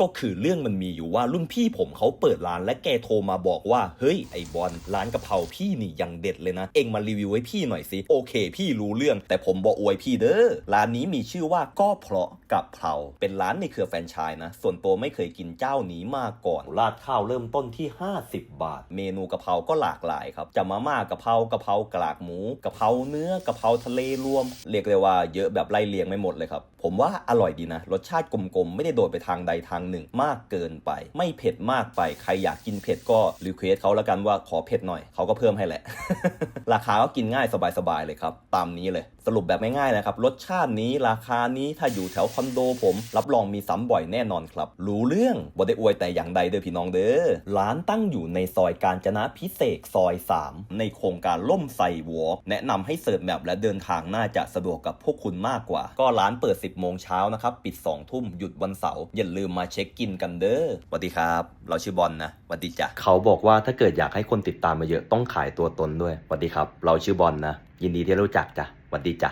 ก็คือเรื่องมันมีอยู่ว่ารุ่นพี่ผมเขาเปิดร้านและแกโทรมาบอกว่า เฮ้ยไอบอลร้านกะเพราพี่นี่ยังเด็ดเลยนะ เอ็งมารีวิวให้พี่หน่อยสิโอเค พี่รู้เรื่อง แต่ผมบอกอวยพี่เด้อร้านนี้มีชื่อว่าก็เพราะกะเพราเป็นร้านในเครือแฟรนไชส์นะ ส่วนตัวไม่เคยกินเจ้านี้มาก่อนราดข้าวเริ่มต้นที่ 50 บาท เมนูกะเพราก็หลากหลายครับจะมาม่ากะเพรากะเพรากากหมูกะเพราเนื้อกะเพราทะเลรวม เรียกเลยว่าเยอะแบบไล่เลียงไม่หมดเลยครับผมว่าอร่อยดีนะ รสชาติกลมๆไม่ได้โดดไปทางใดทางหนึ่งมากเกินไป ไม่เผ็ดมากไปใครอยากกินเผ็ดก็รีเควสเขาแล้วกันว่าขอเผ็ดหน่อยเขาก็เพิ่มให้แหละ ราคาก็กินง่ายสบายๆเลยครับ ตามนี้เลย สรุปแบบง่ายๆนะครับรสชาตินี้ราคานี้ถ้าอยู่แถวคอนโดผม รับรองมีซ้ำบ่อยแน่นอนครับรู้เรื่องบ่ได้อวยแต่อย่างใดเด้อพี่น้องเด้อร้านตั้งอยู่ในซอยการจนะพิเศษซอย 3 ในโครงการล่มไซวอล์กแนะนำให้เสิร์ชแมปและเดินทางน่าจะสะดวกกับพวกคุณมากกว่า ก็ร้านเปิด 10 โมงเช้านะครับ ปิด 2 ทุ่มหยุดวันเสาร์อย่าลืมมาเช็คกินกันเด้อสวัสดีครับ เราชื่อบอลนะสวัสดีจ้ะเขาบอกว่าถ้าเกิดอยากให้คนติดตามมาเยอะต้องขายตัวตนด้วยสวัสดีครับ เราชื่อบอลนะ ยินดีที่รู้จักจ้ะ วัสดีจ้ะ